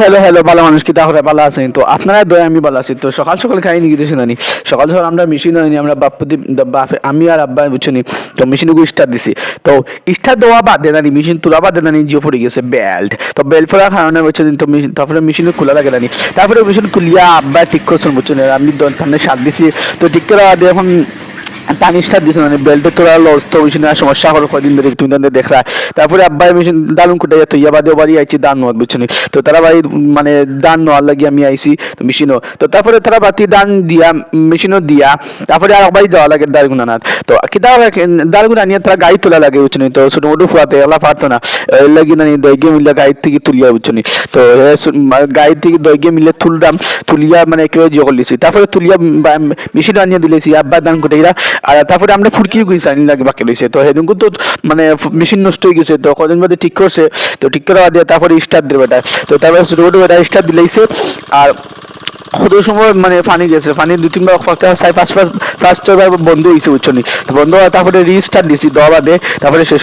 Hello hello ভালো মানুষ কি? তাহলে ভালো আছেন? তো আপনারা দয়া, আমি ভালো আছি। তো সকাল সকাল খাই নি কিছু জানি সকাল সকাল আমরা মেশিন হয়নি আমরা বাপ্পদি বাপে আমি আর আব্বা বুঝছি তো মেশিন স্টার্ট দিছি। তো স্টার দেওয়া বাদে জানি মেশিন তোলা বাদে জানি জিও পড়ে গেছে বেল্ট তো বেল্ট পড়ার কারণে বুঝছেন, তো মেশিন তারপরে মেশিন খোলা লাগে জানি তারপরে মেশিন খুলিয়া আব্বা ঠিক করছেন, বুঝছেন? আমি সামনে শাক দিছি। তো ঠিক করে এখন টানিসটা দিছে মানে বেল্টে তোরা লস তো ওই সমস্যা হলো কদিন ধরে তুমি তাদের দেখরা তারপরে আব্বাই মেশিন দালুন কুটে তো ইয়া বাদে বাড়ি আইছি দান নোয়াত বুঝছ তো তারা বাড়ি মানে দান নোয়ার লাগি আমি আইছি মেশিনও। তো তারপরে তারা বাতি, দান দিয়া, মেশিনও দিয়া, তারপরে আর বাড়ি যাওয়া লাগে দারগুনানাথ। তো কিতা দারগুনা নিয়ে তারা গাড়ি তোলা লাগে, বুঝছ তো ছোট মোটো ফুয়াতে, এলা পারতো না। লাগি না দৈগে মিলে গাড়ি থেকে তুলিয়া, বুঝছ তো গাড়ি থেকে দৈগে মিলে তুললাম, তুলিয়া মানে জিও করলিছি তারপরে তুলিয়া মেশিন আনিয়ে দিলেছি আব্বা দান কুটে আর তারপরে আমরা ফুরকি গেছি আনি লাগে বাকি লইছে তো সেদিন তো মানে মেশিন নষ্ট হয়ে গেছে। তো কদিন বাদে ঠিক করছে তো ঠিক করা দিয়ে তারপরে স্টার দিবে বেটা। তো তারপরে রোড বেটা স্টার্ট দিলাইছে। আর কত সময় মানে পানি গেছে। পানি দু তিনবার ফার্স্ট পাঁচ পাঁচ বন্ধ হয়েছে বুঝছ নি বন্ধ হওয়ার তারপরে রিস্টার্ট দিয়েছি দেওয়া বাদে তারপরে শেষ